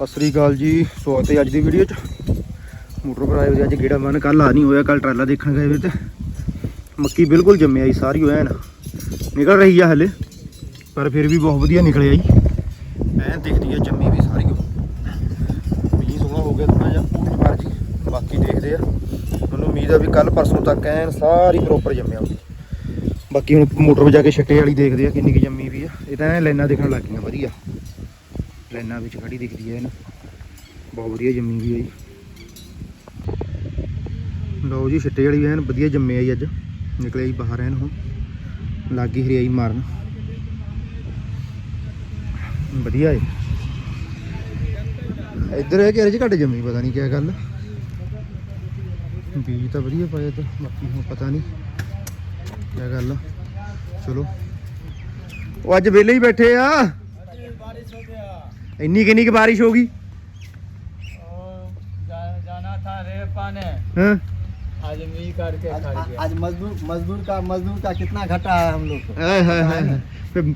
ਸਤਿ ਸ੍ਰੀ ਅਕਾਲ ਜੀ, ਸਵਾਗਤ ਹੈ ਅੱਜ ਦੀ ਵੀਡੀਓ 'ਚ। ਮੋਟਰ ਪਰ ਆਏ ਹੋਏ ਅੱਜ ਗੇੜਾ ਬੰਨ ਕੱਲ ਆ ਨਹੀਂ ਹੋਇਆ ਕੱਲ ਟਰਾਲਾ ਦੇਖਣ ਗਏ ਵੇ ਤੇ। ਮੱਕੀ ਬਿਲਕੁਲ ਜੰਮਿਆ ਜੀ, ਸਾਰੀ ਹੋਇਆ ਨਾ ਨਿਕਲ ਰਹੀ ਆ ਹਲੇ, ਪਰ ਫਿਰ ਵੀ ਬਹੁਤ ਵਧੀਆ ਨਿਕਲਿਆ ਜੀ। ਐਂ ਦਿਖਦੀ ਆ ਜੰਮੀ ਵੀ ਸਾਰੀ ਉਹ। ਮੀਂਹ ਸੋਹਣਾ ਹੋ ਗਿਆ ਥੋੜਾ ਜਿਹਾ, ਪਰ ਜੀ, ਬਾਕੀ ਦੇਖਦੇ ਆ। ਮੈਨੂੰ ਉਮੀਦ ਆ ਵੀ ਕੱਲ ਪਰਸੋਂ ਤੱਕ ਐਨ ਸਾਰੀ ਪ੍ਰੋਪਰ ਜੰਮਿਆ ਹੋਊ। ਬਾਕੀ ਹੁਣ ਮੋਟਰ ਵਜਾ ਕੇ ਛੱਟੇ ਵਾਲੀ ਦੇਖਦੇ ਆ ਕਿੰਨੀ ਕੀ ਜੰਮੀ ਵੀ ਆ। ਇਹ ਤਾਂ ਐਂ ਲਾਈਨਾਂ ਦੇਖਣ ਲੱਗ ਗਈਆਂ। ਲਾਈਨਾਂ ਵਿੱਚ ਖੜੀ ਦਿਖਦੀ ਹੈ ਇਹਨਾਂ। ਬਹੁਤ ਵਧੀਆ ਜੰਮੀ ਵੀ ਹੈ ਜੀ। ਲਓ ਜੀ, ਛਿੱਟੇ ਵਾਲੀ ਐਨ ਵਧੀਆ ਜੰਮੇ ਆ ਅੱਜ। ਨਿਕਲੇ ਜੀ ਬਾਹਰ ਐਨ ਹੁਣ ਲਾਗੀ ਹਰਿਆਈ ਮਾਰਨ। ਵਧੀਆ ਹੈ। ਇੱਧਰ ਹੈ ਕਿ ਅਰੇ ਘੱਟ ਜੰਮੀ, ਪਤਾ ਨਹੀਂ ਕੀ ਗੱਲ। ਬੀਜ ਤਾਂ ਵਧੀਆ ਪਾਇਆ ਤਾਂ ਬਾਕੀ ਹੁਣ ਪਤਾ ਨਹੀਂ ਕੀ ਗੱਲ ਚਲੋ। ਉਹ ਅੱਜ ਵਿਹਲੇ ਹੀ ਬੈਠੇ ਆ। ਇੰਨੀ ਕਿੰਨੀ ਕੁ ਬਾਰਿਸ਼ ਹੋ ਗਈ और जा, जाना था रेपा ने ਹਾਂ आज मी करके आज, खा आज- गया आज मजदूर मजदूर का मजदूर का कितना घटा है हम लोग को ਆਏ ਹਾਏ ਹਾਏ ਹਾਏ। ਫਿਰ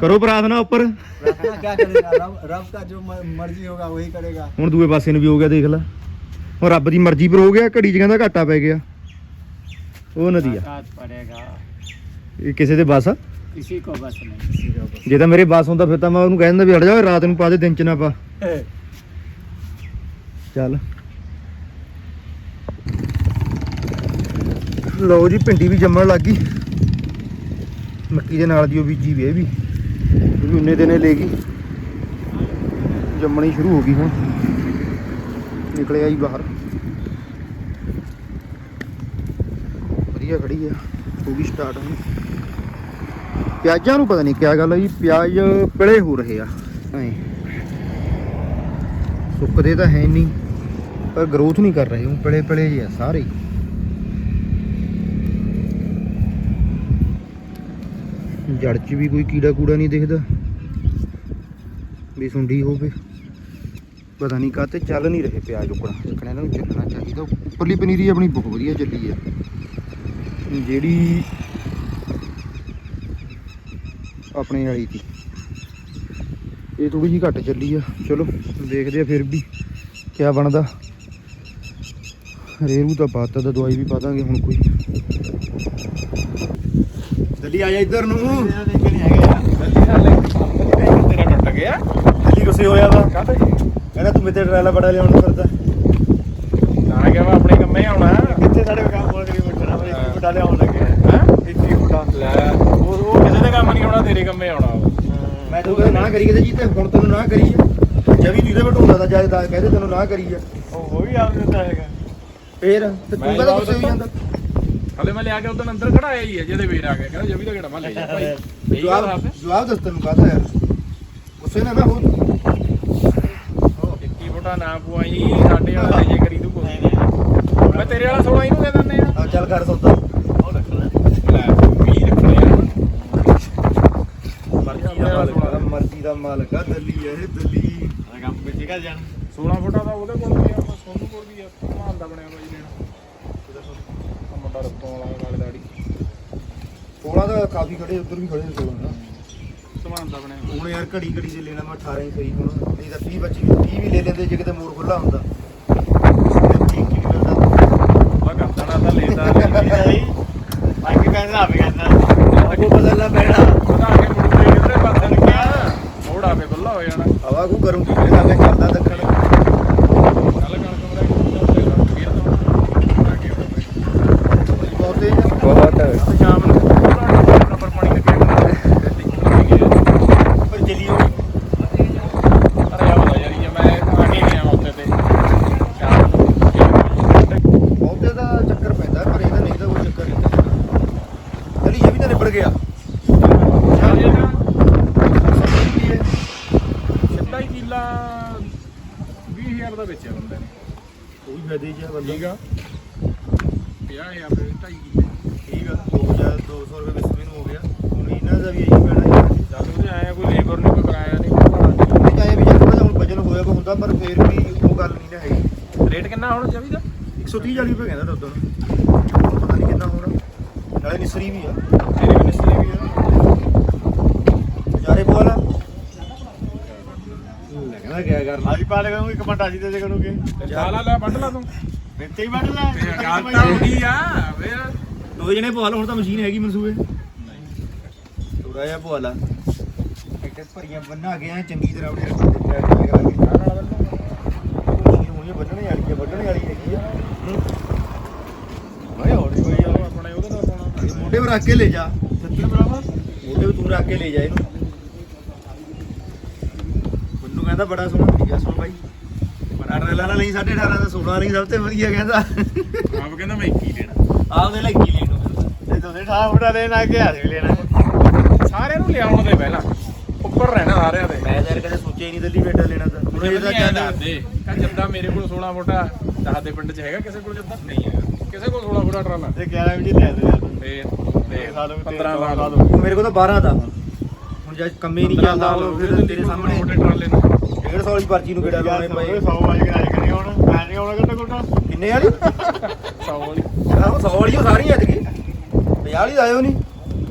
ਕਰੋ ਪ੍ਰਾਰਥਨਾ ਉੱਪਰ प्रार्थना क्या करेगा रब रब का जो म- मर्जी होगा वही करेगा ਹੁਣ ਦੂਏ ਪਾਸੇ ਨੂੰ ਵੀ ਹੋ ਗਿਆ ਦੇਖ ਲੈ ਹੁਣ ਰੱਬ ਦੀ ਮਰਜ਼ੀ ਪਰ ਹੋ ਗਿਆ ਘੜੀ ਚ ਕਹਿੰਦਾ ਘਾਟਾ ਪੈ ਗਿਆ ਉਹ ਨਦੀ ਆ काट पड़ेगा ਇਹ ਕਿਸੇ ਦੇ ਬਸ ਆ किसी को बस नहीं ਜੇ ਤਾਂ ਮੇਰੇ ਬਸ ਹੁੰਦਾ ਫਿਰ ਤਾਂ ਮੈਂ ਉਹਨੂੰ ਕਹਿ ਦਿੰਦਾ ਵੀ ਹਟ ਜਾ ਰਾਤ ਨੂੰ ਪਾ ਦੇ ਦਿਨ ਚ ਨਾ ਪਾ ਚੱਲ ਲਓ ਜੀ ਭਿੰਡੀ ਵੀ ਜੰਮਣ ਲੱਗ ਗਈ ਮੱਕੀ ਦੇ ਨਾਲ ਦੀ ਉਹ ਬੀਜੀ ਵੀ ਇਹ ਵੀ ਇਹ ਵੀ ਉਨੇ ਦਿਨੇ ਲੈ ਗਈ ਜੰਮਣੀ ਸ਼ੁਰੂ ਹੋ ਗਈ ਹੁਣ ਨਿਕਲਿਆ ਜੀ ਬਾਹਰ ਵਧੀਆ ਖੜੀ ਆ ਹੋ ਗਈ ਸਟਾਰਟ ਹੁਣ ਪਿਆਜ਼ਾਂ ਨੂੰ ਪਤਾ ਨਹੀਂ ਕਿਆ ਗੱਲ ਆ ਜੀ, ਪਿਆਜ਼ ਪਿਲੇ ਹੋ ਰਹੇ ਆ। ਐਂ। ਸੁੱਕਦੇ ਤਾਂ ਹੈ ਨਹੀਂ ਪਰ ਗਰੋਥ ਨਹੀਂ ਕਰ ਰਹੇ ਉਹ, ਪਿਲੇ ਪਿਲੇ ਜਿਹੇ ਆ ਸਾਰੇ। ਜੜ 'ਚ ਵੀ ਕੋਈ ਕੀੜਾ ਕੂੜਾ ਨਹੀਂ ਦਿਖਦਾ। ਵੀ ਸੁੰਡੀ ਹੋਵੇ। ਪਤਾ ਨਹੀਂ ਕਾਤੇ ਚੱਲ ਨਹੀਂ ਰਹੇ ਪਿਆਜ਼ ਉਕਣਾ ਚੱਕਣਾ ਇਹਨਾਂ ਨੂੰ ਚੱਲਣਾ ਚਾਹੀਦਾ, ਉੱਪਰਲੀ ਪਨੀਰੀ ਆਪਣੀ ਬਹੁਤ ਵਧੀਆ ਚੱਲੀ ਆ। ਜਿਹੜੀ ਆਪਣੇ ਆਈ ਦੀ। ਇਹ ਥੋੜੀ ਜੀ ਘੱਟ ਚੱਲੀ ਆ। ਚਲੋ ਦੇਖਦੇ ਆ ਫਿਰ ਵੀ ਕੀ ਬਣਦਾ। ਰੇਰੂ ਤਾਂ ਪਾਤਾ ਤਾਂ ਦਵਾਈ ਵੀ ਪਾ ਦਾਂਗੇ ਹੁਣ ਕੋਈ। ਜਲਦੀ ਆ ਜਾ ਇੱਧਰ ਨੂੰ। ਤੇਰਾ ਟੁੱਟ ਗਿਆ ਜਲਦੀ ਰੁਸੇ ਹੋਇਆ ਦਾ ਕਾਹਦਾ ਕਹਿੰਦਾ ਤੂੰ ਮੇਰੇ ਟਰਾਲਾ ਬੜਾ ਲਿਆਉਣ ਨੂੰ ਕਰਦਾ ਨਾ ਕਿਹਾ ਮੈਂ ਆਪਣੇ ਕੰਮੇ ਆਉਣਾ। ਕਿੱਥੇ ਸਾਡੇ ਕੰਮ ਕੋਲ ਕਰੀ ਮੁੱਟਣਾ ਬੜਾ ਲਿਆਉਣ ਲੱਗਾ। हैं ਇੱਕ ਹੀ ਮੁੰਡਾ ਲੈ ਉਹ ਉਹ ਕਿਸੇ ਦੇ ਕੰਮ ਨਹੀਂ ਆਉਣਾ ਤੇਰੇ ਕੰਮੇ ਆਉਣਾ ਉਹ। ਮੈਂ ਤੂੰ ਕਹਿੰਦਾ ਨਾ ਕਰੀ ਕਿਤੇ ਜੀ ਤੇ ਹੁਣ ਤੈਨੂੰ ਨਾ ਕਰੀ। ਆ ਜਵੀ ਤੂੰ ਇਹਦੇ ਬਟੂੰਦਾ ਤਾਂ ਜਦ ਦਾ ਕਹਿੰਦੇ ਤੈਨੂੰ ਨਾ ਕਰੀ ਆ। ਉਹ ਵੀ ਆਪ ਦਿੰਦਾ ਹੈਗਾ। ਫੇਰ? ਤੇ ਮੈਂ ਤੂੰ ਕਹਦਾ ਜਵਾਬ ਗੁੱਸੇ ਹੋਈ ਜਾਂਦਾ? ਹਲੇ ਮੈਂ ਲਿਆ ਕੇ ਉਦੋਂ ਅੰਦਰ ਖੜਾਇਆ ਹੀ ਹੈ ਜਿਹਦੇ ਵੀਰ ਆ ਗਿਆ ਕਹਿੰਦਾ ਜਵੀ ਦਾ ਕਿਹੜਾ ਮੈਂ ਲੈ ਜਾ ਭਾਈ। ਇਹੀ ਗੱਲ ਜਵਾਬ ਆਪੇ ਜਵਾਬ ਦੱਸ ਤੈਨੂੰ ਕਹਦਾ ਯਾਰ ਗੁੱਸੇ ਨਾ ਨਾ ਹੋ ਇੱਕੀ ਫੁੱਟਾ ਨਾ ਪੁਆਈ ਸਾਡੇ ਵਾਲਾ ਜੇ ਕਰੀ ਤੂੰ ਕੋਈ ਮੈਂ ਤੇਰੇ ਵਾਲਾ 16 ਇਹਨੂੰ ਦੇ ਦਿੰਦੇ ਆ। ਆ ਚੱਲ ਕਰ ਸੌਦਾ ਲੈ ਵੀ ਰੱਖਣੇ ਆ ਮਰਜ਼ੀ ਦਾ ਮਾਲਕ ਆ, ਮਰਜ਼ੀ ਦਾ ਮਾਲਕ ਆ ਇਹ ਦਿੱਲੀ। ਕੰਮ ਪਿੱਛੇ ਕਾ ਜਾਣ। 16 ਦਾ ਕਾਫੀ ਖੜੇ ਉਧਰ ਵੀ ਖੜੇ 16 ਸਮਾਨ ਦਾ ਬਣਿਆ। ਹੁਣ ਯਾਰ ਘੜੀ ਘੜੀ ਜੇ ਲੈਣਾ ਮੈਂ 18 ਹੀ ਸਹੀ ਹੁਣ। ਨਹੀਂ ਤਾਂ 20 25 30 ਵੀ ਲੈ ਲੈਂਦੇ ਜੇ ਕਿਤੇ ਮੋਰ ਖੁੱਲਾ ਹੁੰਦਾ। ਲੈਂਦਾ ਨਹੀਂ ਬਾਈਕ ਕਹਿੰਦਾ ਆਵੇ ਕਹਿੰਦਾ ਅੱਗੋਂ ਬਦਲਣਾ ਪੈਣਾ। ਮੋੜ ਆਵੇ ਹੋ ਜਾਣਾ। ਹਵਾ ਕੋ ਕਰੂੰਗੀ ਮੇਰੇ ਨਾਲ ਚੱਲਦਾ ਦੱਖਣ ਕੱਲ ਕਣਕ ਮਰਾ ਫੇਰ ਤਾਂ ਆ ਕੇ ਬਹੁਤ ਤੇਜ਼ ਆ। ਬਹੁਤ ਸ਼ਾਮ ਨੂੰ ਨੰਬਰ ਪਾਣੀ ਲੱਗਿਆ ਪਰ ਚੱਲੀ ਉਹ ਅਰੇ ਆ ਬਤਾ ਯਾਰ ਇਹ ਮੈਂ ਆ ਕੇ ਗਿਆ ਉੱਥੇ ਤੇ ਸ਼ਾਮ ਨੂੰ ਬਹੁਤੇ ਦਾ ਚੱਕਰ ਪੈਂਦਾ ਪਰ ਇਹਦਾ ਨਹੀਂ ਤਾਂ ਕੋਈ ਚੱਕਰ ਨਹੀਂ ਚਲੀ ਇਹ ਵੀ ਤਾਂ ਨਿਬੜ ਗਿਆ ਯਾਰ ਇਹ ਤਾਂ ਕੀ ਹੈ ਸਿੱਧਾ ਹੀ ਕਿੱਲਾ 20000 ਦਾ ਵੇਚਿਆ ਬੰਦੇ ਨੇ ਕੋਈ ਫਾਇਦੇ ਜਿਹਾ ਬੰਦਾ ਠੀਕ ਆ 50000 ਦੇ 2.5 ਕਿੱਲੇ ਠੀਕ ਆ 2000 200 ਰੁਪਏ ਵਿਸਵੇ ਨੂੰ ਹੋ ਗਿਆ ਹੁਣ ਇਹਨਾਂ ਦਾ ਵੀ ਇਹੀ ਪੈਣਾ ਹੈ ਜਦ ਉਹਦੇ ਆਇਆ ਕੋਈ ਲੇਬਰ ਨਹੀਂ ਕੋਈ ਕਿਰਾਇਆ ਨਹੀਂ ਕੋਈ ਭਾੜਾ ਨਹੀਂ ਨਹੀਂ ਤਾਂ ਇਹ ਵੀ ਜੇ ਥੋੜਾ ਜਿਹਾ ਹੁਣ ਵਜਨ ਹੋਇਆ ਵਾ ਹੁੰਦਾ ਪਰ ਫੇਰ ਵੀ ਉਹ ਗੱਲ ਨਹੀਂ ਨਾ ਹੈਗੀ ਰੇਟ ਕਿੰਨਾ ਹੁਣ ਜਵੀ ਦਾ 130 40 ਰੁਪਏ ਕਹਿੰਦਾ ਤਾਂ ਉਦੋਂ ਪਤਾ ਨਹੀਂ ਕਿੰਨਾ ਹੋਣਾ ਨਾਲੇ ਨਿਸਰੀ ਵੀ ਆ। ਤੇਰੀ ਮਿਨਿਸਟਰੀ ਵੀ ਆ ਵਿਚਾਰੇ ਬੋਲ। ਕਹਿੰਦਾ ਕਿਆ ਕਰਨਾ? ਅੱਜ ਪਾ ਲਗਾ ਇੱਕ ਮਿੰਟ ਅੱਜ ਦੇ ਦੇ ਕਰੂਗੇ। ਚਾਲਾ ਲੈ ਵੱਢ ਲਾ ਤੂੰ। ਮਿੱਤੇ ਹੀ ਵੱਢ ਲੈ। ਗੱਲ ਤਾਂ ਹੋ ਗਈ ਆ ਵੇ। ਦੋ ਜਣੇ ਪਵਾ ਲਓ ਹੁਣ ਤਾਂ ਮਸ਼ੀਨ ਹੈਗੀ ਮਨਸੂਬੇ। ਥੋੜਾ ਜਿਹਾ ਪਵਾ ਲਾ ਇੱਕ ਭਰੀਆਂ ਬੰਨਾ ਗਿਆ ਚੰਗੀ ਤਰ੍ਹਾਂ ਉਹਨੇ ਰੱਖੀ ਕਰਾਂਗੇ ਮਸ਼ੀਨ ਹੋਣੀ ਵੱਢਣੇ ਵਾਲੀ ਹੈ ਵੱਢਣੇ ਵਾਲੀ ਹੈਗੀ ਆ ਭਾਈ ਹੌਲੀ ਹੋਈ ਆ ਆਪਣੇ ਉਹਦੇ ਨਾਲ ਪਾਉਣਾ ਮੋਢੇ 'ਤੇ ਰੱਖ ਕੇ ਲੈ ਜਾ। ਸੱਚੀ ਬਰਾਬਰ? ਮੋਢੇ 'ਤੇ ਤੂੰ ਰੱਖ ਕੇ ਲੈ ਜਾ ਇਹਨੂੰ। ਮੈਨੂੰ ਕਹਿੰਦਾ ਬੜਾ ਸੋਹਣਾ ਠੀਕ ਆ ਸੁਣ ਬਾਈ ਬੜਾ ਰੈਲਾ ਨਹੀਂ 18.5 ਦਾ 16 ਨਹੀਂ ਸਭ ਤੋਂ ਵਧੀਆ ਕਹਿੰਦਾ। ਆਪ ਕਹਿੰਦਾ ਮੈਂ 21 ਲੈਣਾ। ਆਪਦੇ ਲਈ ਕੀ ਲੈਣੋ ਤੇ ਤੁਸੀਂ ਠਾਹ ਫੁੱਟਾ ਲੈਣ ਕੇ ਵੀ ਲੈਣਾ। ਸਾਰਿਆਂ ਨੂੰ ਲਿਆਉਣ ਦੇ ਪਹਿਲਾਂ। ਉੱਪਰ ਰਹਿਣਾ ਸਾਰਿਆਂ ਦੇ। ਮੈਂ ਤਾਂ ਯਾਰ ਕਦੇ ਸੋਚਿਆ ਹੀ ਨਹੀਂ ਦਿੱਲੀ ਬੇਟਾ ਲੈਣਾ ਤਾਂ। ਹੁਣ ਇਹਦਾ ਚੱਲ ਦੇ। ਕਹ ਜੱਦਾ ਮੇਰੇ ਕੋਲ 16 ਫੁੱਟਾ ਦਸ ਦੇ ਪਿੰਡ 'ਚ ਹੈਗਾ ਕਿਸੇ ਕੋਲ ਜੱਦਾ? ਨਹੀਂ ਹੈਗਾ। ਕਿਸੇ ਕੋਲ 16 ਫੁੱਟਾ ਟਰਾਲਾ। ਤੇ 11 ਵਜੇ ਲੈ ਦੇ ਤੇ ਤੇ ਸਾਲ 15 ਸਾਲ ਹੋ ਹੋ ਮੇਰੇ ਕੋਲ ਤਾਂ 12 ਦਾ। ਹੁਣ ਜਦ ਕੰਮੇ ਨਹੀਂ ਚੱਲਦਾ ਉਹ ਫਿਰ ਤੇਰੇ ਸਾਹਮਣੇ ਛੋਟੇ ਟਰਾਲੇ ਨੂੰ। 150 ਵਾਲੀ ਪਰਚੀ ਨੂੰ ਕਿਹੜਾ ਲਾਉਣੇ ਪਏ? 100 ਵਜੇ ਕਰਾਇਆ ਕਰੀ ਹੁਣ ਮੈਂ ਨਹੀਂ ਆਉਣਾ ਘੱਟੋ ਘੱਟ ਕਿੰਨੇ ਵਾਲੀ? 100 ਵਾਲੀ। ਆਹੋ 100 ਵਾਲੀ ਉਹ ਸਾਰੀ ਅੱਜ ਕੀ? 50 ਵਾਲੀ ਆਇਓ ਨਹੀਂ